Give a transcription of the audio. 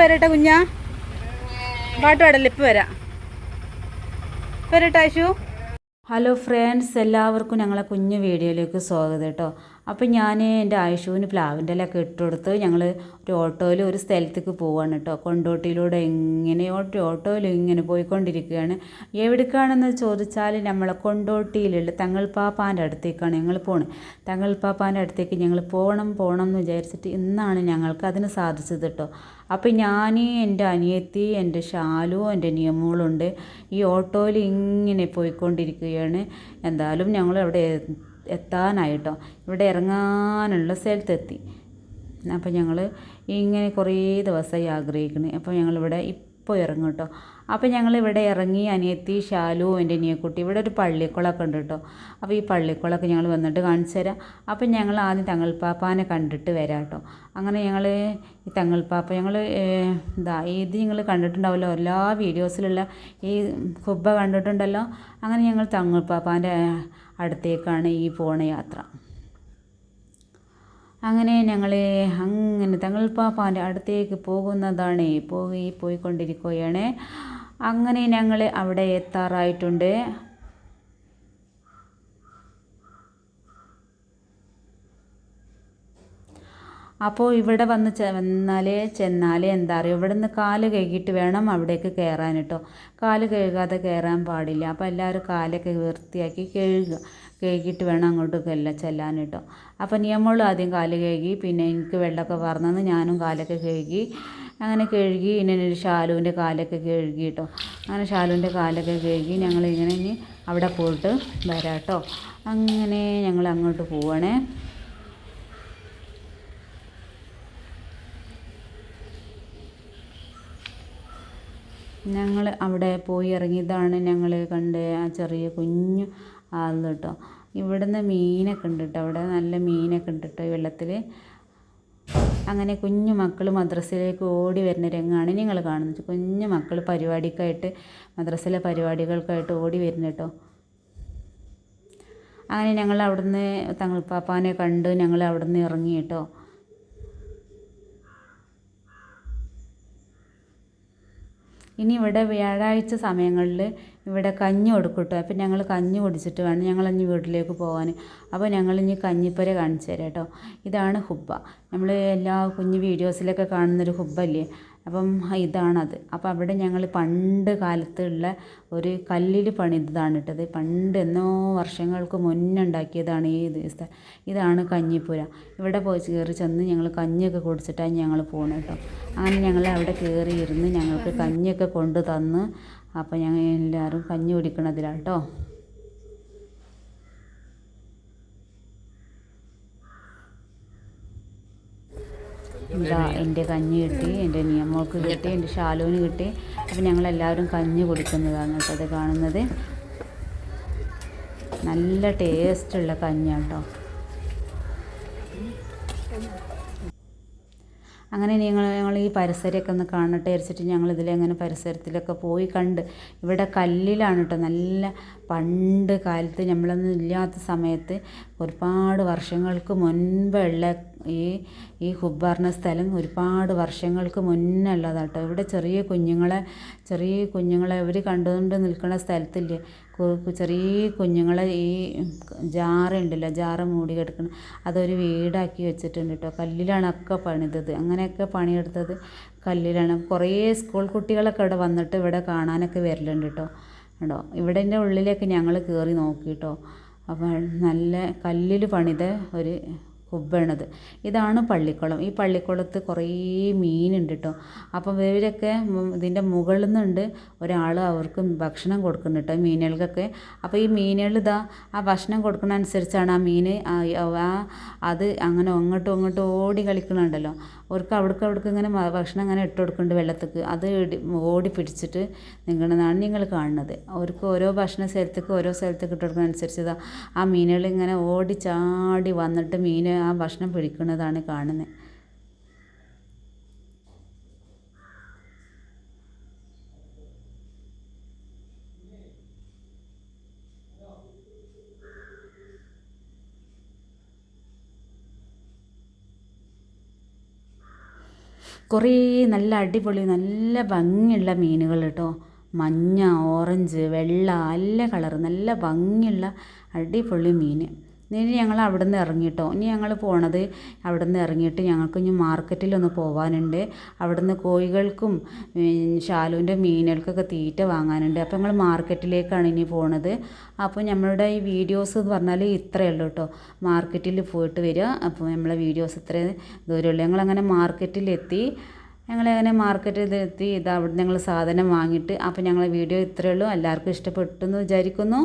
വരട്ടെ കുഞ്ഞാ. പാട്ട് പാടല്ലേ ഇപ്പം വരാം. വരട്ടെ ആശു ഹലോ ഫ്രണ്ട്സ് എല്ലാവർക്കും ഞങ്ങളെ കുഞ്ഞു വീഡിയോയിലേക്ക് സ്വാഗതം കേട്ടോ. അപ്പം ഞാൻ എന്റെ ആയുഷുവിന് പ്ലാവിന്റെ ഇലയൊക്കെ ഇട്ടുകൊടുത്ത് ഞങ്ങൾ ഒരു ഓട്ടോയിൽ ഒരു സ്ഥലത്തേക്ക് പോവാണ് കേട്ടോ. കൊണ്ടോട്ടിയിലൂടെ എങ്ങനെയോ ഓട്ടോയിൽ ഇങ്ങനെ പോയിക്കൊണ്ടിരിക്കുകയാണ്. എവിടേക്കാണെന്ന് ചോദിച്ചാൽ നമ്മളെ കൊണ്ടോട്ടിയിലുള്ള തങ്ങൾപ്പാപ്പാന്റെ അടുത്തേക്കാണ് ഞങ്ങൾ പോണത് തങ്ങൾപ്പാപ്പാന്റെ അടുത്തേക്ക് ഞങ്ങൾ പോകണം പോകണം എന്ന് വിചാരിച്ചിട്ട് ഇന്നാണ് ഞങ്ങൾക്ക് അതിന് സാധിച്ചത് കേട്ടോ. അപ്പം ഞാൻ എന്റെ അനിയത്തി എന്റെ ഷാലു എന്റെ നിയമങ്ങളുണ്ട് ഈ ഓട്ടോയിൽ ഇങ്ങനെ പോയിക്കൊണ്ടിരിക്കുകയാണ്. എന്തായാലും ഞങ്ങൾ അവിടെ എത്താനായിട്ടോ. ഇവിടെ ഇറങ്ങാനുള്ള സ്ഥലത്തെത്തി. അപ്പോൾ ഞങ്ങൾ ഇങ്ങനെ കുറേ ദിവസമായി ആഗ്രഹിക്കുന്നത് അപ്പോൾ ഞങ്ങളിവിടെ ഇപ്പോൾ ഇറങ്ങും കേട്ടോ. അപ്പോൾ ഞങ്ങൾ ഇവിടെ ഇറങ്ങി അനിയത്തി ഷാലു എന്റെ അനിയക്കുട്ടി ഇവിടെ ഒരു പള്ളിക്കുളമൊക്കെ ഉണ്ട് കേട്ടോ. അപ്പോൾ ഈ പള്ളിക്കുളമൊക്കെ ഞങ്ങൾ വന്നിട്ട് കാണിച്ചു തരാം. അപ്പം ഞങ്ങൾ ആദ്യം തങ്ങൾപ്പാപ്പാനെ കണ്ടിട്ട് വരാം കേട്ടോ. അങ്ങനെ ഞങ്ങൾ ഈ തങ്ങൾപ്പാപ്പ ഞങ്ങൾ ഇതാ ഇത് നിങ്ങൾ കണ്ടിട്ടുണ്ടാവുമല്ലോ. എല്ലാ വീഡിയോസിലുള്ള ഈ കുബ്ബ കണ്ടിട്ടുണ്ടല്ലോ. അങ്ങനെ ഞങ്ങൾ തങ്ങൾപ്പാപ്പാന്റെ അടുത്തേക്കാണ് ഈ പോണ യാത്ര. അങ്ങനെ ഞങ്ങളെ അങ്ങനെ തങ്ങൾപ്പാപ്പാന്റെ അടുത്തേക്ക് പോകുന്നതാണ്. പോയി പോയിക്കൊണ്ടിരിക്കുകയാണ്. അങ്ങനെ ഞങ്ങൾ അവിടെ എത്താറായിട്ടുണ്ട്. അപ്പോൾ ഇവിടെ വന്ന് ചെ വന്നാലേ ചെന്നാലേ എന്താ പറയുക ഇവിടെ നിന്ന് കാൽ കഴുകിയിട്ട് വേണം അവിടേക്ക് കയറാൻ കേട്ടോ കാൽ കഴുകാതെ കയറാൻ പാടില്ല. അപ്പോൾ എല്ലാവരും കാലൊക്കെ വൃത്തിയാക്കി കഴുകുക കഴുകിയിട്ട് വേണം അങ്ങോട്ട് എല്ലാം ചെല്ലാൻ കേട്ടോ അപ്പോൾ നിയമങ്ങളും ആദ്യം കാൽ കഴുകി പിന്നെ എനിക്ക് വെള്ളമൊക്കെ വറന്നു ഞാനും കാലൊക്കെ കഴുകി. അങ്ങനെ കഴുകി ഇനി ഒരു ഷാലുവിന്റെ കാലൊക്കെ കഴുകി കേട്ടോ അങ്ങനെ ഷാലുവിന്റെ കാലൊക്കെ കഴുകി ഞങ്ങൾ ഇങ്ങനെ ഇനി അവിടെ പോയിട്ട് വരാം കേട്ടോ അങ്ങനെ ഞങ്ങൾ അങ്ങോട്ട് പോവാണേ. ഞങ്ങൾ അവിടെ പോയി ഇറങ്ങിയതാണ് ഞങ്ങൾ കണ്ട ആ ചെറിയ കുഞ്ഞു ആൾ കേട്ടോ. ഇവിടുന്ന് മീനൊക്കെ ഉണ്ട് കേട്ടോ. അവിടെ നല്ല മീനൊക്കെ ഉണ്ട് കേട്ടോ ഈ വെള്ളത്തിൽ അങ്ങനെ കുഞ്ഞു മക്കൾ മദ്രസയിലേക്ക് ഓടി വരുന്ന രംഗമാണ് നിങ്ങൾ കാണുന്നത്. കുഞ്ഞു മക്കൾ പരിപാടിക്കായിട്ട് മദ്രസയിലെ പരിപാടികൾക്കായിട്ട് ഓടി വരുന്ന കേട്ടോ. അങ്ങനെ ഞങ്ങൾ അവിടുന്ന് തങ്ങൾ പാപ്പാനെ കണ്ട് ഞങ്ങൾ അവിടുന്ന് ഇറങ്ങി കേട്ടോ. ഇനി ഇവിടെ വ്യാഴാഴ്ച സമയങ്ങളിൽ ഇവിടെ കഞ്ഞി കൊടുക്കും കേട്ടോ അപ്പം ഞങ്ങൾ കഞ്ഞി കുടിച്ചിട്ട് വേണം ഞങ്ങൾ ഇനി വീട്ടിലേക്ക് പോകാൻ അപ്പോൾ ഞങ്ങൾ ഇനി കഞ്ഞിപ്പര കാണിച്ചു തരാം കേട്ടോ. ഇതാണ് ഹുബ്ബ. നമ്മൾ എല്ലാ കുഞ്ഞു വീഡിയോസിലൊക്കെ കാണുന്നൊരു ഹുബ്ബല്ലേ? അപ്പം ഇതാണത്. അപ്പോൾ അവിടെ ഞങ്ങൾ പണ്ട് കാലത്തുള്ള ഒരു കല്ലിൽ പണിതതാണ് ഇട്ടത്. പണ്ട് എന്നോ വർഷങ്ങൾക്ക് മുന്നേ ഉണ്ടാക്കിയതാണ് ഈ ദിവസം ഇതാണ് കഞ്ഞിപ്പുര. ഇവിടെ പോയി കയറി ചെന്ന് ഞങ്ങൾ കഞ്ഞിയൊക്കെ കുടിച്ചിട്ടാണ് ഞങ്ങൾ പോകണം കേട്ടോ. അങ്ങനെ ഞങ്ങൾ അവിടെ കയറി ഇരുന്ന് ഞങ്ങൾക്ക് കഞ്ഞിയൊക്കെ കൊണ്ട് തന്ന് അപ്പോൾ ഞങ്ങൾ എല്ലാവരും കഞ്ഞി കുടിക്കണതിലാണ് കേട്ടോ എന്താ എന്റെ കഞ്ഞി കിട്ടി എന്റെ നിയമോക്ക് കിട്ടി എന്റെ ഷാലുവിന് കിട്ടി. അപ്പം ഞങ്ങളെല്ലാവരും കഞ്ഞി കുടിക്കുന്നതാണ് കേട്ടോ അത് കാണുന്നത്. നല്ല ടേസ്റ്റുള്ള കഞ്ഞിയാണ് അങ്ങനെ ഞങ്ങൾ ഞങ്ങൾ ഈ പരിസരമൊക്കെ ഒന്ന് കാണട്ടെ വിചാരിച്ചിട്ട് ഞങ്ങൾ ഇതിലങ്ങനെ പരിസരത്തിലൊക്കെ പോയി കണ്ട് ഇവിടെ കല്ലിലാണ് കേട്ടോ നല്ല പണ്ട് കാലത്ത് നമ്മളൊന്നും ഇല്ലാത്ത സമയത്ത് ഒരുപാട് വർഷങ്ങൾക്ക് മുൻപുള്ള ഈ ഈ ഹുബ്ബാറിന സ്ഥലം ഒരുപാട് വർഷങ്ങൾക്ക് മുന്നേ ഉള്ളതാണ് കേട്ടോ ഇവിടെ ചെറിയ കുഞ്ഞുങ്ങളെ ചെറിയ കുഞ്ഞുങ്ങളെ ഇവർ കണ്ടുകൊണ്ട് നിൽക്കുന്ന സ്ഥലത്തില്ലേ? ചെറിയ കുഞ്ഞുങ്ങളെ ഈ ജാറുണ്ടല്ലോ ജാറ് മൂടി കിടക്കണം അതൊരു വീടാക്കി വെച്ചിട്ടുണ്ട് കേട്ടോ. കല്ലിലാണ് ഒക്കെ പണിതത്. അങ്ങനെയൊക്കെ പണിയെടുത്തത് കല്ലിലാണ്. കുറേ സ്കൂൾ കുട്ടികളൊക്കെ ഇവിടെ വന്നിട്ട് ഇവിടെ കാണാനൊക്കെ വരലുണ്ട് കേട്ടോ. കേട്ടോ ഇവിടെ ഉള്ളിലേക്ക് ഞങ്ങൾ കയറി നോക്കി കേട്ടോ. അപ്പോൾ നല്ല കല്ലിൽ പണിത ഒരു കുബ്ബാണത് ഇതാണ് പള്ളിക്കുളം. ഈ പള്ളിക്കുളത്ത് കുറേ മീനുണ്ട് കേട്ടോ അപ്പം ഇവരൊക്കെ ഇതിന്റെ മുകളിൽ നിന്നുണ്ട് ഒരാൾ അവർക്ക് ഭക്ഷണം കൊടുക്കുന്നുണ്ട് കേട്ടോ മീനുകൾക്കൊക്കെ. അപ്പോൾ ഈ മീനുകൾ ഇതാ ആ ഭക്ഷണം കൊടുക്കുന്ന അനുസരിച്ചാണ് ആ മീൻ ആ അത് അങ്ങനെ അങ്ങോട്ടും ഇങ്ങോട്ടും ഓടി കളിക്കണുണ്ടല്ലോ. അവർക്ക് അവിടേക്ക് അവിടേക്ക് ഇങ്ങനെ ഭക്ഷണം അങ്ങനെ ഇട്ട് കൊടുക്കുന്നുണ്ട് വെള്ളത്തേക്ക് അത് ഓടി പിടിച്ചിട്ട് നിങ്ങളെന്നാണ് നിങ്ങൾ കാണുന്നത്. അവർക്ക് ഓരോ ഭക്ഷണ സ്ഥലത്തേക്ക് ഓരോ സ്ഥലത്തേക്ക് ഇട്ട് കൊടുക്കുന്ന അനുസരിച്ച് ആ മീനുകൾ ഇങ്ങനെ ഓടി ചാടി വന്നിട്ട് മീൻ ആ ഭക്ഷണം പിടിക്കുന്നതാണ് കാണുന്നത്. കുറേ നല്ല അടിപൊളി നല്ല ഭംഗിയുള്ള മീനുകൾ കേട്ടോ മഞ്ഞ ഓറഞ്ച് വെള്ള എല്ലാ കളറ്. നല്ല ഭംഗിയുള്ള അടിപൊളി മീൻ ഇനി ഞങ്ങൾ അവിടെ നിന്ന് ഇറങ്ങിയിട്ടോ ഇനി ഞങ്ങൾ പോണത് അവിടെ നിന്ന് ഇറങ്ങിയിട്ട് ഞങ്ങൾക്ക് ഇനി മാർക്കറ്റിലൊന്ന് പോകാനുണ്ട് അവിടെ നിന്ന് കോഴികൾക്കും ഷാലുവിന്റെ മീനുകൾക്കൊക്കെ തീറ്റ വാങ്ങാനുണ്ട്. അപ്പോൾ ഞങ്ങൾ മാർക്കറ്റിലേക്കാണ് ഇനി പോണത്. അപ്പോൾ നമ്മളുടെ ഈ വീഡിയോസ് എന്ന് പറഞ്ഞാൽ ഇത്രയേ ഉള്ളൂ കേട്ടോ മാർക്കറ്റിൽ പോയിട്ട് വരിക. അപ്പോൾ നമ്മളെ വീഡിയോസ് ഇത്രയും ദൂരമുള്ളൂ ഞങ്ങളങ്ങനെ മാർക്കറ്റിലെത്തി ഞങ്ങളങ്ങനെ മാർക്കറ്റിൽ എത്തി. ഇത് അവിടെ ഞങ്ങൾ സാധനം വാങ്ങിയിട്ട്. അപ്പോൾ ഞങ്ങളെ വീഡിയോ ഇത്രയേ ഉള്ളൂ. എല്ലാവർക്കും ഇഷ്ടപ്പെട്ടു എന്ന് വിചാരിക്കുന്നു.